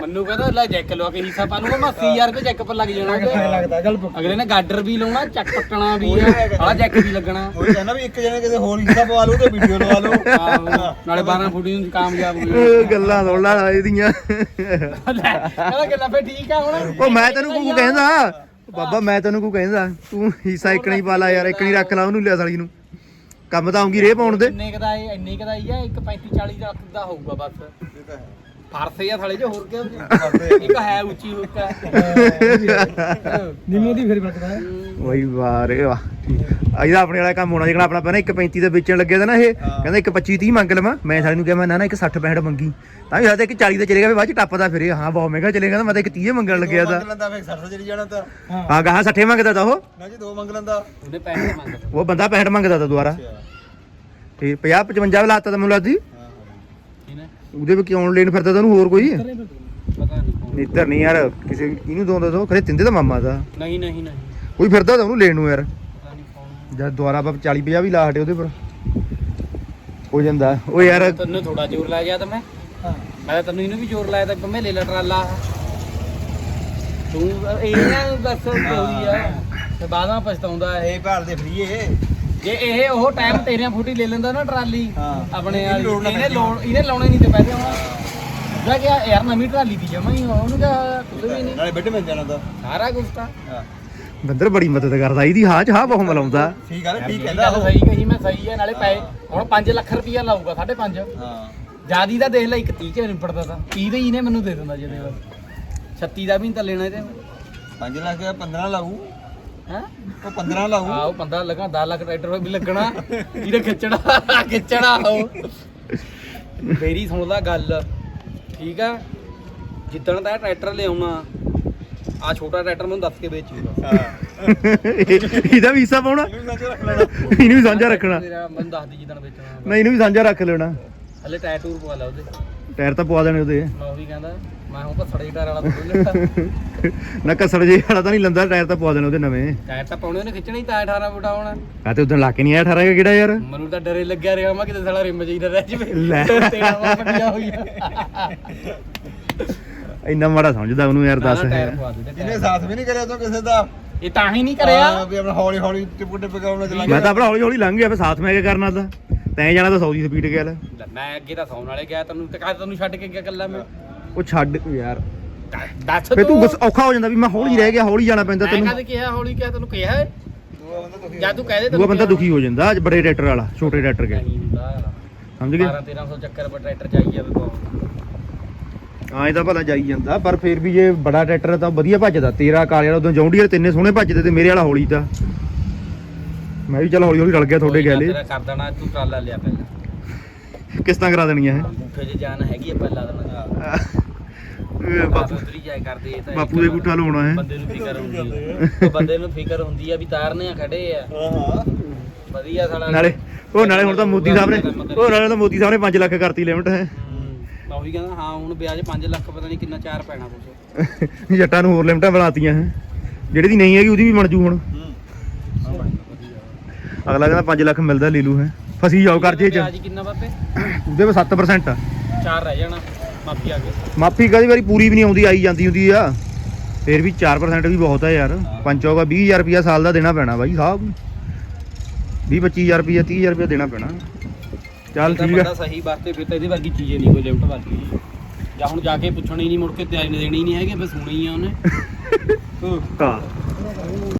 ਮੈਨੂੰ ਕਹਿੰਦਾ ਲੈ ਚੈੱਕ ਲਵਾ ਕੇ ਹਿੱਸਾ ਪਾ ਲੂਗਾ ਮੈਂ 80000 ਰੁਪਏ ਚੈੱਕ ਪਰ ਲੱਗ ਜਾਣਾ ਉਹਦੇ। ਲੱਗਦਾ ਚੱਲ ਅਗਲੇ ਨੇ ਗਾਡਰ ਵੀ ਲਾਉਣਾ ਚੱਕ ਪੱਟਣਾ ਵੀ ਆ ਆਹ ਚੈੱਕ ਵੀ ਲੱਗਣਾ। ਉਹ ਕਹਿੰਦਾ ਵੀ ਇੱਕ ਜਣੇ ਕਿਤੇ ਹੋਰ ਹਿੱਸਾ ਪਵਾ ਲਓ ਤੇ ਵੀਡੀਓ ਲਵਾ ਲਓ ਆਹੋ, ਨਾਲੇ 12 ਫੁੱਟ ਨੂੰ ਕਾਮਯਾਬ ਹੋ ਉਹ ਗੱਲਾਂ ਸੁਣ ਲਾ ਇਹਦੀਆਂ ਲੈ ਕਹਿੰਦਾ ਗੱਲਾਂ ਫੇ ਠੀਕ ਆ ਹੁਣ। ਉਹ ਮੈਂ ਤੈਨੂੰ ਕੋ ਕਹਿੰਦਾ ਬਾਬਾ ਮੈਂ ਤੈਨੂੰ ਕੋ ਕਹਿੰਦਾ ਤੂੰ ਹਿੱਸਾ ਇੱਕ ਨਹੀਂ ਪਾ ਲਾ ਯਾਰ ਇੱਕ ਨਹੀਂ ਰੱਖ ਲਾ ਉਹਨੂੰ ਲਿਆ ਸਾਲੀ ਨੂੰ। ਕੰਮ ਤਾਂ ਆਉਂਗੀ ਰੇ ਪਾਉਣ ਦੇ। ਇੰਨੇ ਕਦਾ ਇਹ ਇੰਨੇ ਕਦਾ ਹੀ ਆ ਇੱਕ 35 40 ਲੱਖ ਦਾ ਹੋਊਗਾ ਬਸ। ਫਰਸੇ ਆ ਥਲੇ ਚ ਹੋਰ ਕਿਉਂ ਇੱਕ ਹੈ ਉੱਚੀ ਹੁੱਕ ਹੈ ਨਿੰਮੋ ਦੀ ਫਿਰ ਬਚਦਾ ਹੈ। ਵਈ ਵਾਹ ਰੇ ਵਾਹ। ਅਜਾ ਆਪਣੇ ਵਾਲਾ ਕੰਮ ਹੋਣਾ ਜਿਹੜਾ ਆਪਣਾ ਪਹਿਲਾਂ 1.35 ਦੇ ਵੇਚਣ ਲੱਗੇ ਤਾਂ ਨਾ ਇਹ। ਕਹਿੰਦਾ ਇੱਕ 25 30 ਮੰਗ ਲਵਾਂ। ਮੈਂ ਸਾਲੇ ਨੂੰ ਕਿਹਾ ਮੈਂ ਨਾ ਨਾ ਇੱਕ 60 65 ਮੰਗੀ। ਤਾਂ ਵੀ ਹਜੇ ਇੱਕ 40 ਤੇ ਚਲੇਗਾ ਵੀ ਬਾਅਦ ਚ ਟੱਪਦਾ ਫਿਰੇ ਹਾਂ ਬਹੁਤ ਮਹਿੰਗਾ ਚਲੇਗਾ ਤਾਂ ਮੈਂ ਤਾਂ ਇੱਕ 30 ਮੰਗਣ ਲੱਗਿਆ ਤਾਂ। ਮੰਗ ਲੈਂਦਾ ਫੇਰ 60 ਚਲੀ ਜਾਣਾ ਤਾਂ। ਹਾਂ। ਗਾਹਾਂ 60 ਮੰਗਦਾ ਤਾਂ ਉਹ। ਨਾ ਜੀ ਦੋ ਮੰਗ ਲੈਂਦਾ। ਉਹਨੇ ਪੈਸੇ ਮੰਗਦੇ ਉਹ ਬੰਦਾ 65 ਮੰਗਦਾ ਤਾਂ ਦੁਬਾਰਾ। ਤੇ 50 55 ਵੀ ਲਾਤਾ ਤਾਂ ਮੈਨੂੰ ਲੱਗਦੀ ਉਹਦੇ ਵਿੱਚ ਲੈਣ ਫਿਰਦਾ ਤੈਨੂੰ ਹੋਰ ਕੋਈ? ਪਤਾ ਨਹੀਂ ਕੌਣ ਨਿੱਤਰ ਨਹੀਂ ਯਾਰ ਕਿਸੇ ਇਹਨੂੰ ਦੋਂਦਾ ਤੋ? ਖਰੇ ਤਿੰਦੇ ਦਾ ਮਾਮਾ ਦਾ। ਨਹੀਂ ਨਹੀਂ ਨਹੀਂ। ਕੋਈ ਫਿਰਦਾ ਤਾਂ ਉਹਨੂੰ ਲੈਣ ਨੂੰ ਯਾਰ। ਜਦ ਦੁਬਾਰਾ ਆਪਾਂ 40 50 ਵੀ ਲਾ ਹਟੇ ਉਹਦੇ ਪਰ। ਹੋ ਜਾਂਦਾ। ਉਹ ਯਾਰ। ਤੈਨੂੰ ਥੋੜਾ ਜ਼ੋਰ ਲਾਇਆ ਗਿਆ ਤਾਂ ਮੈਂ। ਮੈਂ ਤੈਨੂੰ ਇਹਨੂੰ ਵੀ ਜ਼ੋਰ ਲਾਇਆ ਤਾਂ ਬੰਮੇ ਲੈ ਲੈ ਟਰਾਲਾ। ਤੂੰ ਇਹ ਨਾ ਦੱਸ ਕੋਈ ਆ। ਤੇ ਬਾਅਦਾਂ ਪਛਤਾਉਂਦਾ ਇਹ ਭਾਲ ਦੇ ਫਰੀ ਇਹ ਜੇ ਇਹ ਉਹ ਟਾਈਮ ਤੇਰੀਆਂ ਫੁੱਟੀ ਲੈ ਲੈਂਦਾ ਨਾ ਟਰਾਲੀ ਹਾਂ। ਆਪਣੇ ਇਹਨੂੰ ਲੋੜ ਨਾ ਵਾਲੀ ਇਹਨੇ ਪੈਂਦੀ। ਲੋੜ ਇਹਨੇ ਲਾਉਣੇ ਨਹੀਂ ਤੇ ਪੈਸੇ ਹੁਣ ਜਾ ਕਿ ਯਾਰ ਨਵੀਂ ਟਰਾਲੀ ਦੀ ਜਮਾ ਹੀ ਉਹਨੂੰ ਕਹਾ ਕੁਝ ਵੀ ਨਹੀਂ। ਨਾਲੇ ਬੈਠ ਮਿਲ ਜਾਣਾ ਤਾਂ। ਸਾਰਾ ਕੁਝ ਤਾਂ। ਹਾਂ। ਬੰਦਰ ਬੜੀ ਮਦਦ ਕਰਦਾ ਇਹਦੀ ਹਾਂ ਚ ਹਾਂ ਬਹੁਤ ਮਲਾਉਂਦਾ। ਠੀਕ ਆ ਨਾ ਠੀਕ ਕਹਿੰਦਾ ਉਹ। ਸਹੀ ਕਹੀ ਮੈਂ ਸਹੀ ਹੈ ਨਾਲੇ ਪੈ ਹੁਣ 5 ਲੱਖ ਰੁਪਇਆ ਲਾਊਗਾ 5.5 ਹਾਂ। ਜਿਆਦੀ ਦਾ ਦੇਖ ਲੈ ਇੱਕ 30 ਚ ਨਿਪੜਦਾ ਤਾਂ। 30 ਦੇ ਹੀ ਨੇ ਮੈਨੂੰ ਦੇ ਦਿੰਦਾ ਜਿਹਦੇ ਬਸ 36 ਦਾ ਵੀ ਨਹੀਂ ਤਾਂ ਲੈਣਾ ਇਹਦੇ। 5 ਲੱਖ ਦਾ 15 ਲਾਊ। ਹੈ? ਉਹ 15 ਲਾਊ। ਆਹ 15 ਲੱਗਾ 10 ਲੱਖ ਟਰੈਕਟਰ ਵੀ ਲੱਗਣਾ। ਇਹਨੇ ਖਿੱਚਣਾ ਖਿੱਚਣਾ ਉਹ। ਮੇਰੀ ਸੁਣਦਾ ਗੱਲ ਠੀਕ ਆ? ਜਿੱਦਣ ਦਾ ਇਹ ਟਰੈਕਟਰ ਲਿਆਉਣਾ ਆ ਛੋਟਾ ਟਰੈਕਟਰ ਮੈਨੂੰ ਦੱਸ ਕੇ ਵੇਚੂਗਾ ਇਹਦਾ ਵੀ ਹਿੱਸਾ ਪਾਉਣਾ? ਇਹਨੂੰ ਵੀ ਸਾਂਝਾ ਰੱਖਣਾ। ਤੇਰਾ ਮੈਨੂੰ ਦੱਸ ਦੀ ਜਿੱਦਣ ਵੇਚਣਾ। ਨਹੀਂ ਇਹਨੂੰ ਵੀ ਸਾਂਝਾ ਰੱਖ ਲੈਣਾ। ਹਲੇ ਟਾਇਰ ਟੂਰ ਪਵਾ ਲਾ ਉਹਦੇ। ਟਾਇਰ ਤਾਂ ਪਵਾ ਦੇਣੇ ਉਹਦੇ। ਮੈਂ ਉਹੀ ਕਹਿੰਦਾ। ਮੈਂ ਹੁਣ ਘੱਸੜੇ ਟਾਇਰ ਵਾਲਾ ਥੋੜੀ ਲੈਣਾ ਨਾ ਕਸੜ ਜੇ ਵਾਲਾ ਤਾਂ ਨਹੀਂ ਲੰਦਾ ਟਾਇਰ ਤਾਂ ਪਵਾ ਦੇਣੇ ਉਹਦੇ ਨਵੇਂ। ਟਾਇਰ ਤਾਂ ਪਾਉਣੇ ਉਹਨੇ ਖਿੱਚਣਾ ਹੀ ਤਾਂ 18 ਫੁੱਟ ਆਉਣਾ ਆ ਤੇ ਉਦੋਂ ਲਾ ਕੇ ਨਹੀਂ ਆਇਆ 18 ਕਿਹੜਾ ਯਾਰ? ਮੈਨੂੰ ਤਾਂ ਡਰੇ ਲੱਗਿਆ ਰਿਹਾ ਮੈਂ ਕਿਤੇ ਸਾਲਾ ਰਿਮ ਚਾਹੀਦਾ ਰਹਿ ਜਵੇ। ਲੈ। ਤੇਰਾ ਵਾ ਪੱਟਿਆ ਹੋਈ ਇੰਨਾ ਮਾੜਾ ਸਮਝਦਾ ਉਹਨੂੰ ਯਾਰ ਦੱਸ। ਟਾਇਰ ਹੈ ਪਵਾ ਦੇ ਇਹਨੇ ਸਾਥ ਵੀ ਨਹੀਂ ਕਰਿਆ ਤੂੰ ਕਿਸੇ ਦਾ। ਇਹ ਤਾਂ ਹੀ ਨਹੀਂ ਹਾਂ, ਕਰਿਆ ਵੀ ਆਪਣਾ ਹੌਲੀ ਹੌਲੀ ਟਿਪ ਟਿਪ ਕੇ ਚਲਾ ਮੈਂ ਤਾਂ ਆਪਣਾ ਹੌਲੀ ਹੌਲੀ ਲੰਘ ਗਿਆ ਫੇ ਸਾਥ ਮੈਂ ਕੀ ਕਰਨਾ ਤਾਂ ਤੈਂ ਜਾਣਾ ਤਾਂ 100 ਦੀ ਸਪੀਡ ਗਿਆ ਲੈ ਲੈ, ਮੈਂ ਅੱਗੇ ਤਾਂ ਸੌਣ ਵਾਲੇ ਗਿਆ ਤੈਨੂੰ ਤੇ ਕਾਹ ਤੈਨੂੰ ਛੱਡ ਕੇ ਗਿਆ ਕੱਲਾ ਮੈਂ। ਉਹ ਛੱਡ ਯਾਰ। ਦੱਸ ਫੇ ਤੂੰ ਗੁੱਸ- ਔਖਾ ਹੋ ਜਾਂਦਾ ਵੀ ਮੈਂ ਹੌਲੀ ਰਹਿ ਗਿਆ ਹੌਲੀ ਜਾਣਾ ਪੈਂਦਾ ਮੈਂ ਤੈਨੂੰ। ਕਦ ਕਿਹਾ ਹੌਲੀ ਕਿਹਾ ਤੈਨੂੰ ਕਿਹਾ ਹੈ? ਦੂਆ ਬੰਦਾ ਦੁਖੀ ਜਾਂ ਤੂੰ ਕਹਿ ਦੇ ਦੂਆ ਬੰਦਾ ਦੁਖੀ ਹੋ ਜਾਂਦਾ ਅੱਜ ਬੜੇ ਟਰੈਕਟਰ ਵਾਲਾ ਛੋਟੇ ਟਰੈਕਟਰ ਕੇ। ਨਹੀਂ ਹੁੰਦਾ ਸਮਝ ਗਏ? 12 1300 ਚੱਕਰ ਪਰ ਟਰੈਕਟਰ ਚਾਹੀਏ ਜਾਵੇ ਕੋ ਹਾਂ ਇਹ ਤਾਂ ਭਲਾ ਜਾਈ ਜਾਂਦਾ ਪਰ ਫੇਰ ਵੀ ਜੇ ਬੜਾ ਟਰੈਕਟਰ ਹੈ ਤਾਂ ਵਧੀਆ ਭੱਜਦਾ। ਤੇਰਾ ਕਾਲੇ ਵਾਲਾ ਉਦੋਂ ਜੌਂਡੀਅਰ ਤਿੰਨੇ ਸੋਹਣੇ ਭੱਜਦੇ ਤੇ ਮੇਰੇ ਵਾਲਾ ਹੌਲੀ ਤਾਂ। ਮੈਂ ਵੀ ਚੱਲ ਹੌਲੀ ਹੌਲੀ ਰਲ ਗਿਆ ਤੁਹਾਡੇ ਗੈਲੇ ਤੇਰਾ ਕਰ ਦੇਣਾ ਤੂੰ ਟਰਾਲਾ ਲਿਆ ਪਹਿਲਾਂ। ਕਿਸ਼ਤਾਂ ਕਰਾ ਦੇਣੀਆਂ ਹੈ। ਬੂਠੇ 'ਚ ਜਾਨ ਹੈਗੀ ਆ ਪਹਿਲਾਂ ਬਾਪੂ ਉਤਰੀ ਜਾਏ ਕਰਦੇ ਇਹ ਤਾਂ ਬਾਪੂ ਦੇ ਬੂਟਾ ਲਾਉਣਾ ਹੈ ਬੰਦੇ ਨੂੰ ਫਿਕਰ ਹੁੰਦੀ ਹੈ। ਉਹ ਬੰਦੇ ਨੂੰ ਫਿਕਰ ਹੁੰਦੀ ਆ ਵੀ ਤਾਰਨੇ ਆ ਖੜੇ ਆ। ਹਾਂ ਵਧੀਆ ਸਾਲਾ। ਨਾਲੇ ਉਹ ਨਾਲੇ ਹੁਣ ਤਾਂ ਮੋਦੀ ਸਾਹਿਬ ਨੇ ਉਹ ਨਾਲੇ ਤਾਂ ਮੋਦੀ ਸਾਹਿਬ ਨੇ 5 ਲੱਖ ਕਰਤੀ ਲਿਮਟ ਹੈ। ਹੂੰ। ਮੈਂ ਉਹੀ ਕਹਿੰਦਾ ਹਾਂ ਹੁਣ ਵਿਆਜ 5 ਲੱਖ ਪਤਾ ਨਹੀਂ ਕਿੰਨਾ ਚਾਰ ਪੈਣਾ ਕੁਛ। ਜੱਟਾਂ ਨੂੰ ਹੋਰ ਲਿਮਟਾਂ ਬਣਾਤੀਆਂ ਹੈ। ਜਿਹੜੀ ਦੀ ਨਹੀਂ ਹੈਗੀ ਉਹਦੀ ਵੀ ਬਣ ਜੂ ਹੁਣ। ਅਗਲਾ ਕਹਿੰਦਾ 5 ਲੱਖ ਮਿਲਦਾ ਲੈ ਲੂ ਹੈ। ਫਸੀ ਜਾਓ ਕਰਜ਼ੇ ਚ। ਵਿਆਜ ਕਿੰਨਾ ਬਾਬੇ ਉਹਦੇ ਵਿੱਚ 7% ਆ। ਚਾਰ ਰਹਿ ਜਾਣਾ। ਮਾਫੀ ਆ ਮਾਫੀ ਕਦੀ ਵਾਰੀ ਪੂਰੀ ਵੀ ਨਹੀਂ ਆਉਂਦੀ ਆਈ ਜਾਂਦੀ ਹੁੰਦੀ ਆ। ਫੇਰ ਵੀ 4% ਵੀ ਬਹੁਤ ਹੈ। ਯਾਰ ਪੰਚੋਗਾ 20000 ਰੁਪਿਆ ਸਾਲ ਦਾ ਦੇਣਾ ਪੈਣਾ ਬਾਈ ਸਾਹਿਬ 20 25000 ਰੁਪਿਆ 30000 ਰੁਪਿਆ ਦੇਣਾ ਪੈਣਾ। ਚੱਲ ਠੀਕ ਆ। ਸਹੀ ਵਾਸਤੇ ਫਿਰ ਤਾਂ ਇਹਦੀ ਵਰਗੀ ਚੀਜ਼ ਹੀ ਨਹੀਂ ਕੋਈ ਲਿਮਟ ਵਰਗੀ ਜਾਂ ਹੁਣ ਜਾ ਕੇ ਪੁੱਛਣੀ ਨਹੀਂ ਮੁੜ ਕੇ ਤਿਆਰੀ ਦੇਣੀ ਨਹੀਂ ਹੈਗੇ ਫਿਰ ਸੁਣੀ ਆ ਉਹਨੇ। ਹਾਂ।